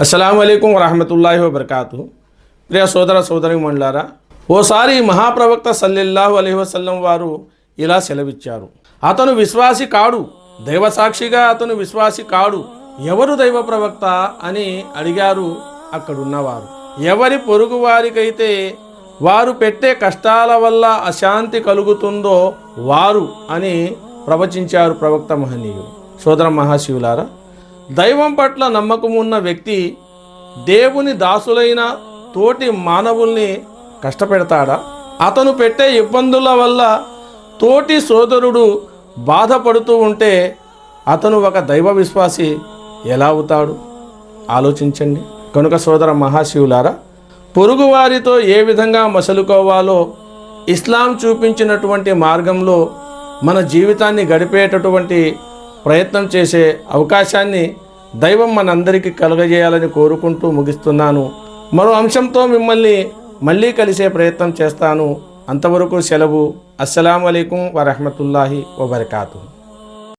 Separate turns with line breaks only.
అస్సలం అయికం వరహమతుల్లాహి వబర్కాతు ప్రియ సోదర సోదరి మండలారా ఓసారి మహాప్రవక్త సల్లెల్లాహు అలీ వసల్లం వారు ఇలా సెలవిచ్చారు. అతను విశ్వాసి కాడు దైవ సాక్షిగా అతను విశ్వాసి కాడు ఎవరు దైవ ప్రవక్త అని అడిగారు అక్కడున్నవారు. ఎవరి పొరుగు వారికైతే వారు పెట్టే కష్టాల వల్ల అశాంతి కలుగుతుందో వారు అని ప్రవచించారు ప్రవక్త మహనీయులు. సోదర మహాశివులారా దైవం పట్ల నమ్మకం ఉన్న వ్యక్తి దేవుని దాసులైన తోటి మానవుల్ని కష్టపెడతాడా? అతను పెట్టే ఇబ్బందుల వల్ల తోటి సోదరుడు బాధపడుతూ ఉంటే అతను ఒక దైవ విశ్వాసి ఎలా అవుతాడు? ఆలోచించండి. కనుక సోదర మహాశివులారా పొరుగువారితో ఏ విధంగా మసలుకోవాలో ఇస్లాం చూపించినటువంటి మార్గంలో మన జీవితాన్ని గడిపేటటువంటి ప్రయత్నం చేసే అవకాశాన్ని దైవం మనందరికీ కలుగజేయాలని కోరుకుంటూ ముగిస్తున్నాను. మరో అంశంతో మిమ్మల్ని మళ్ళీ కలిసే ప్రయత్నం చేస్తాను. అంతవరకు సెలవు. అస్సలం అయికం వరహమతుల్లాహి వబర్కాతు